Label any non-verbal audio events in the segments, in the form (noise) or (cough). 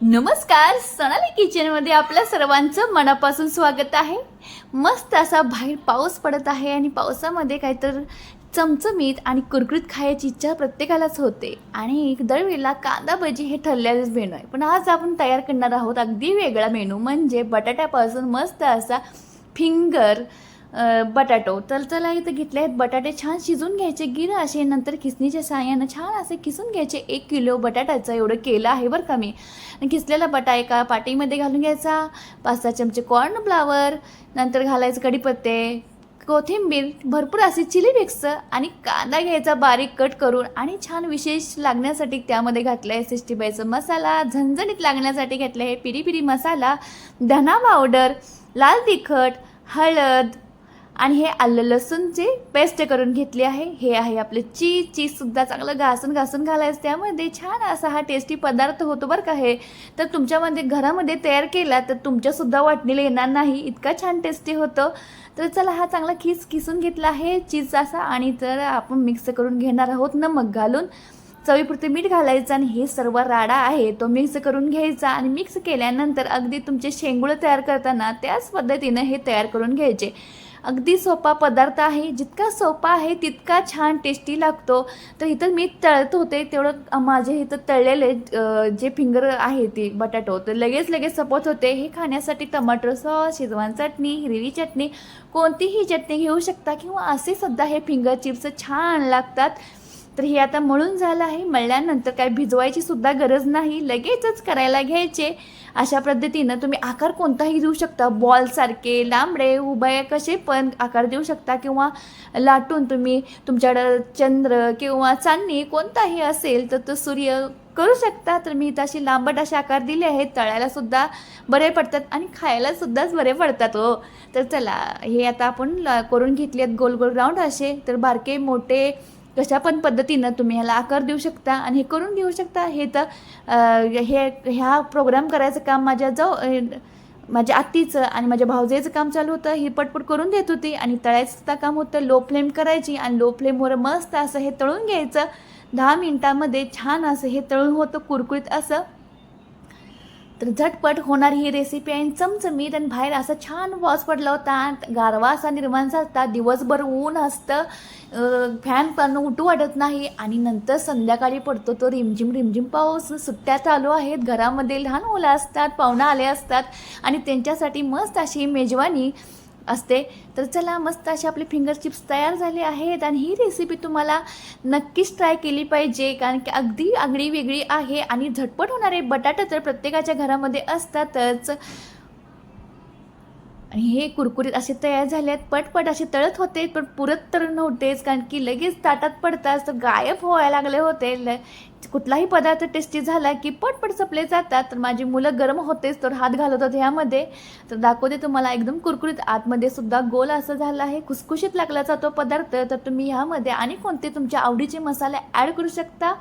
नमस्कार सोनाली किचनमध्ये आपल्या सर्वांचं मनापासून स्वागत आहे. मस्त असा बाहेर पाऊस पडत आहे आणि पावसामध्ये काहीतर चमचमीत आणि कुरकुरीत खायची इच्छा प्रत्येकालाच होते. आणि दरवेळेला कांदा भजी हे ठरलेलंच मेनू आहे. पण आज आपण तयार करणार आहोत अगदी वेगळा मेनू म्हणजे बटाट्यापासून मस्त असा फिंगर बटाटो. तर चला इथं घेतले आहेत बटाटे. छान शिजून घ्यायचे. गिर असे नंतर खिसणीच्या साहाय्यानं छान असे किसून घ्यायचे. एक किलो बटाट्याचं एवढं केलं आहे बरं का मी. किसलेला बटा एका पाटीमध्ये घालून घ्यायचा. पाच सहा चमचे कॉर्न फ्लावर नंतर घालायचं कढीपत्ते कोथिंबीर भरपूर असे चिली मिक्स आणि कांदा घ्यायचा बारीक कट करून आणि छान विशेष लागण्यासाठी त्यामध्ये घातलं आहे सिक्स्टी बायचा मसाला. झणझणीत लागण्यासाठी घातलं आहे पिरी पिरी मसाला. धना पावडर लाल तिखट हळद आणि हे आलं लसूणचे पेस्ट करून घेतली आहे हे आहे आपले चीज चीजसुद्धा चांगलं घासून घासून घालायचं. त्यामध्ये छान असा हा टेस्टी पदार्थ होतो बरं का हे. तर तुमच्यामध्ये घरामध्ये तयार केला तर तुमच्यासुद्धा वाटणीला येणार नाही. इतका छान टेस्टी होतं. तर चला हा चांगला खिस किसून घेतला आहे चीज असा आणि तर आपण मिक्स करून घेणार आहोत ना मग घालून. चवीपुरते मीठ घालायचं आणि हे सर्व राडा आहे तो मिक्स करून घ्यायचा आणि मिक्स केल्यानंतर अगदी तुमचे शेंगुळे तयार करताना त्याच पद्धतीनं हे तयार करून घ्यायचे. अगदी सोपा पदार्थ आहे. जितका सोपा आहे तितका छान टेस्टी लागतो. तर इथं मी तळत होते. तेवढं माझे इथं तळलेले जे फिंगर आहे ते बटाटो तर लगेच लगेच सपत होते. हे खाण्यासाठी टमाटर सॉस शेजवान चटणी हिरवी चटणी कोणतीही चटणी घेऊ शकता किंवा असे सुद्धा हे फिंगर चिप्स छान लागतात. तर हे आता मळून झालं आहे. मळल्यानंतर काय भिजवायची सुद्धा गरज नाही. लगेचच करायला घ्यायचे. अशा पद्धतीनं तुम्ही आकार कोणताही देऊ शकता. बॉलसारखे लांबडे उभे कसे पण आकार देऊ शकता किंवा लाटून तुम्ही तुमच्याकडं चंद्र किंवा चांदणी कोणताही असेल तर तो सूर्य करू शकता. तर मी इथं अशी लांबट असे आकार दिले आहेत. तळायला सुद्धा बरे पडतात आणि खायला सुद्धाच बरे पडतात हो. तर चला हे आता आपण करून घेतले आहेत गोल गोल राऊंड असे. तर बारके मोठे कशा पण पद्धतीनं तुम्ही ह्याला आकार देऊ शकता आणि हे करून घेऊ शकता. हे तर हे ह्या प्रोग्राम करायचं काम माझ्या जाऊ माझ्या आत्तीचं आणि माझ्या भावजेचं काम चालू होतं. ही पटपट करून देत होती आणि तळायचं तर काम होतं. लो फ्लेम करायची आणि लो फ्लेमवर मस्त असं हे तळून घ्यायचं. दहा मिनटामध्ये छान असं हे तळून होतं कुरकुरीत असं. तर झटपट होणारी ही रेसिपी आणि चमचमीत आणि बाहेर असा छान वास पडला होता. गारवा असा निर्माण झाला दिवसभर ऊन असतं. फॅन पण उठू वाटत नाही. आणि नंतर संध्याकाळी पडतो तो रिमझिम रिमझिम पाऊस. सुट्ट्या चालू आहेत. घरामध्ये लहान मुलं असतात. पाहुणा आले असतात. आणि त्यांच्यासाठी मस्त अशी मेजवानी असते. तर चला मस्त असे आपले फिंगर चिप्स तयार झाले आहेत आणि ही रेसिपी तुम्हाला नक्कीच ट्राय केली पाहिजे. कारण की अगदी आगळी वेगळी आहे आणि झटपट होणारे बटाटे तर प्रत्येकाच्या घरामध्ये असतातच. आणि हे कुरकुरीत असे तयार झाले आहेत. पटपट असे तळत होते पण पुरत तर नव्हतेच. कारण की लगेच ताटात पडताच तर गायब व्हायला लागले होते. ल कुठलाही पदार्थ टेस्टी झाला की पटपट सपले जातात. तर माझी मुलं गरम होतेच तर हात घालत होते ह्यामध्ये. तर दाखवते तुम्हाला एकदम कुरकुरीत आतमध्ये सुद्धा गोल असं झालं आहे. खुसखुशीत लागल्याचा तो पदार्थ. तर तुम्ही ह्यामध्ये आणि कोणते तुमच्या आवडीचे मसाले ॲड करू शकता.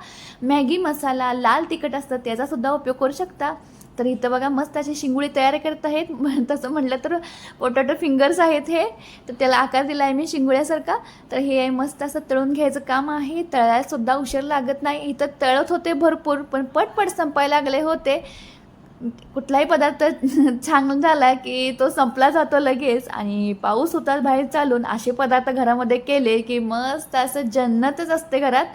मॅगी मसाला लाल तिखट असतं त्याचासुद्धा उपयोग करू शकता. तर इथं बघा मस्त अशी शिंगुळे तयार करत आहेत. (laughs) तसं म्हटलं तर पोटॅटो फिंगर्स आहेत हे. तर त्याला आकार दिला आहे मी शिंगुळ्यासारखा. तर हे मस्त असं तळून घ्यायचं काम आहे. तळायलासुद्धा उशीर लागत नाही. इथं तळत होते भरपूर पण पटपट संपायला लागले होते. कुठलाही पदार्थ (laughs) छान झाला की तो संपला जातो लगेच. आणि पाऊस होता बाहेर चालून असे पदार्थ घरामध्ये केले की मस्त असं जन्नतच असते घरात.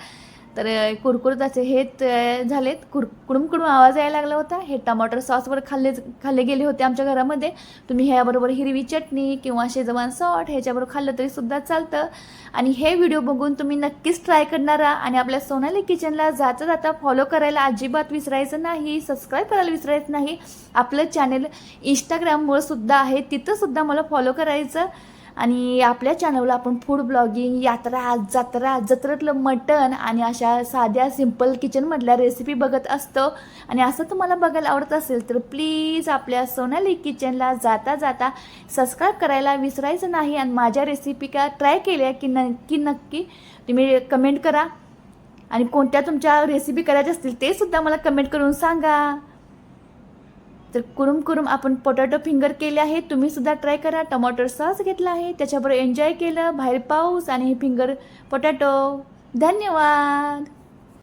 तर कुरकुरताचे हे झालेत. कुर कुडुम कुडुम आवाज यायला लागला होता. हे टमाटर सॉसवर खाल्ले खाल्ले गेले होते आमच्या घरामध्ये. तुम्ही ह्याबरोबर हिरवी चटणी किंवा शेजवान सॉट ह्याच्याबरोबर खाल्लं तरी सुद्धा चालतं. आणि हे व्हिडिओ बघून तुम्ही नक्कीच ट्राय करणारा आणि आपल्या सोनाली किचनला जाता जाता फॉलो करायला अजिबात विसरायचं नाही. सबस्क्राईब करायला विसरायचं नाही. आपलं चॅनल इंस्टाग्रामवर सुद्धा आहे. तिथंसुद्धा मला फॉलो करायचं. आणि आपल्या चॅनलला आपण फूड ब्लॉगिंग यात्रा जत्रा जत्रेतलं मटण आणि अशा साध्या सिंपल किचनमधल्या रेसिपी बघत असतो. आणि असं तुम्हाला बघायला आवडत असेल तर प्लीज आपल्या सोनाली किचनला जाता जाता सबस्क्राईब करायला विसरायचं नाही आणि माझ्या रेसिपी का ट्राय केल्या की नक्की नक्की तुम्ही कमेंट करा. आणि कोणत्या तुमच्या रेसिपी करायच्या असतील ते सुद्धा मला कमेंट करून सांगा. तर कुरुम कुरुम आपण पोटॅटो फिंगर केले आहे. तुम्ही सुद्धा ट्राय करा. टमाटर सॉस घेतला आहे. त्याच्याबरोबर एन्जॉय केलं. बाहेर पाऊस आणि हे फिंगर पोटॅटो धन्यवाद.